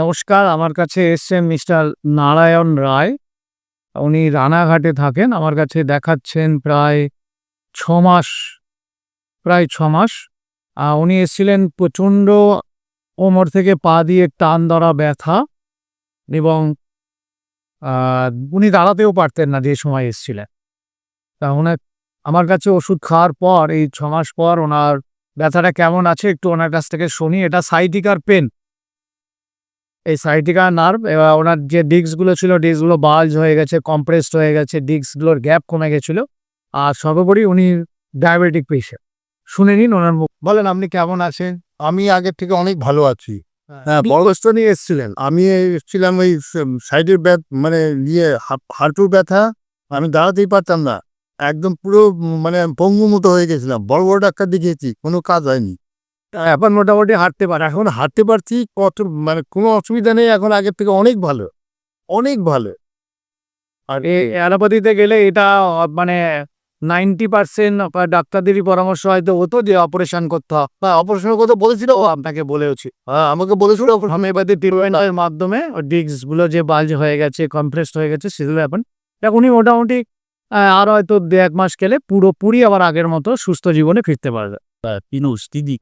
নমস্কার। আমার কাছে এসছেন মিস্টার নারায়ণ রায়। উনি রানাঘাটে থাকেন। আমার কাছে দেখাচ্ছেন প্রায় ছ মাস প্রায় ছ মাস উনি এসেছিলেন প্রচণ্ড কোমর থেকে পা দিয়ে টান ধরা ব্যথা এবং উনি দাঁড়াতেও পারতেন না যে সময় এসেছিলেন। তা ওনার আমার কাছে ওষুধ খাওয়ার পর, এই ছ মাস পর ওনার ব্যথাটা কেমন আছে একটু ওনার কাছ থেকে শুনি। এটা সাইটিকার পেন। এই সাইটিকা নার্ভ এবার ওনার যে ডিস্কগুলো ছিল ডিস্কগুলো বাল্জ হয়ে গেছে কম্প্রেসড হয়ে গেছে ডিস্কগুলোর গ্যাপ কমে গেছিল। আর সর্বোপরি উনি ডায়াবেটিক পেশেন্ট শুনে নিন ওনার মুখ। বলেন আপনি কেমন আছেন? আমি আগের থেকে অনেক ভালো আছি। হ্যাঁ। বড় কষ্ট নিয়ে এসেছিলেন। আমি এসেছিলাম ওই সাইডের ব্যথ মানে ইয়ে হাঁটুর ব্যথা আমি দাঁড়াতেই পারতাম না। একদম পুরো মানে পঙ্গু মতো হয়ে গেছিলাম। বড় বড় ডাক্তার দেখিয়েছি কোনো কাজ হয়নি। এখন মোটামুটি হাঁটতে পারে। এখন হাঁটতে পারছি কত মানে কোনো অসুবিধা নেই এখন আগের থেকে অনেক ভালো অনেক ভালো। আর এই অ্যালোপ্যাথিতে গেলে এটা মানে নাইনটি পার্সেন্ট ডাক্তারদেরই পরামর্শ হয়তো হতো যে অপারেশন করতে হবে। বা অপারেশনের কথা বলেছিল। ও আপনাকে বলেওছি। হ্যাঁ আমাকে বলেছিল। হোমিওপ্যাথি ট্রিটমেন্টের মাধ্যমে ডিস্কগুলো যে বাল্জ হয়ে গেছে কমপ্রেসড হয়ে গেছে সেগুলো এখন এখন উনি মোটামুটি আর হয়তো দু এক মাস গেলে পুরোপুরি আবার আগের মতো সুস্থ জীবনে ফিরতে পারবে। পিনুষ দিদি